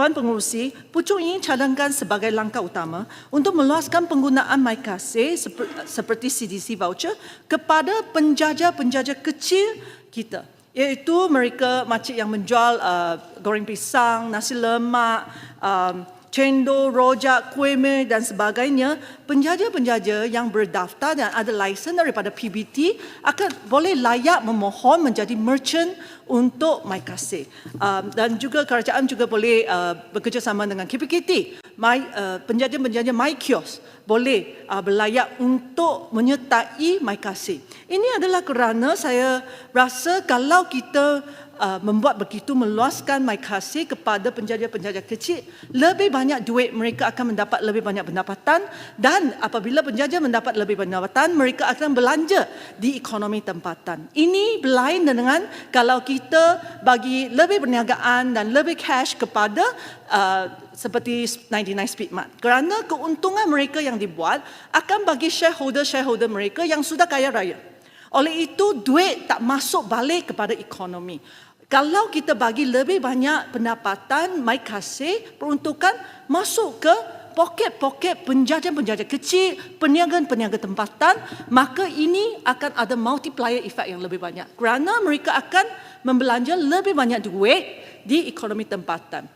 Puan Pengurusi, Pucuk ingin cadangkan sebagai langkah utama untuk meluaskan penggunaan MyKasih seper- seperti CDC voucher kepada penjaja-penjaja kecil kita iaitu mereka makcik yang menjual uh, goreng pisang, nasi lemak, um, cendol, rojak, kuih mie dan sebagainya, penjaja-penjaja yang berdaftar dan ada lesen daripada PBT akan boleh layak memohon menjadi merchant untuk MyKasih. Um, dan juga kerajaan juga boleh uh, bekerjasama dengan KPKT, My, uh, penjaja-penjaja MyKios boleh uh, berlayak untuk menyertai MyKasih. Ini adalah kerana saya rasa kalau kita uh, membuat begitu meluaskan my kasih kepada penjaja-penjaja kecil lebih banyak duit mereka akan mendapat lebih banyak pendapatan dan apabila penjaja mendapat lebih banyak pendapatan mereka akan belanja di ekonomi tempatan ini berlain dengan kalau kita bagi lebih perniagaan dan lebih cash kepada uh, seperti 99 Speedmart kerana keuntungan mereka yang dibuat akan bagi shareholder-shareholder mereka yang sudah kaya raya oleh itu, duit tak masuk balik kepada ekonomi. Kalau kita bagi lebih banyak pendapatan, mai kasih, peruntukan masuk ke poket-poket penjaja-penjaja kecil, peniaga-peniaga tempatan, maka ini akan ada multiplier effect yang lebih banyak. Kerana mereka akan membelanja lebih banyak duit di ekonomi tempatan.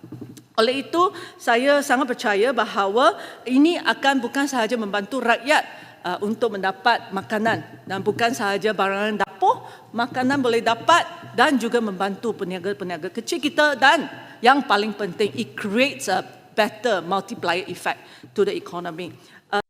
Oleh itu, saya sangat percaya bahawa ini akan bukan sahaja membantu rakyat uh, untuk mendapat makanan dan bukan sahaja barangan dapur, makanan boleh dapat dan juga membantu peniaga-peniaga kecil kita dan yang paling penting it creates a better multiplier effect to the economy. Uh,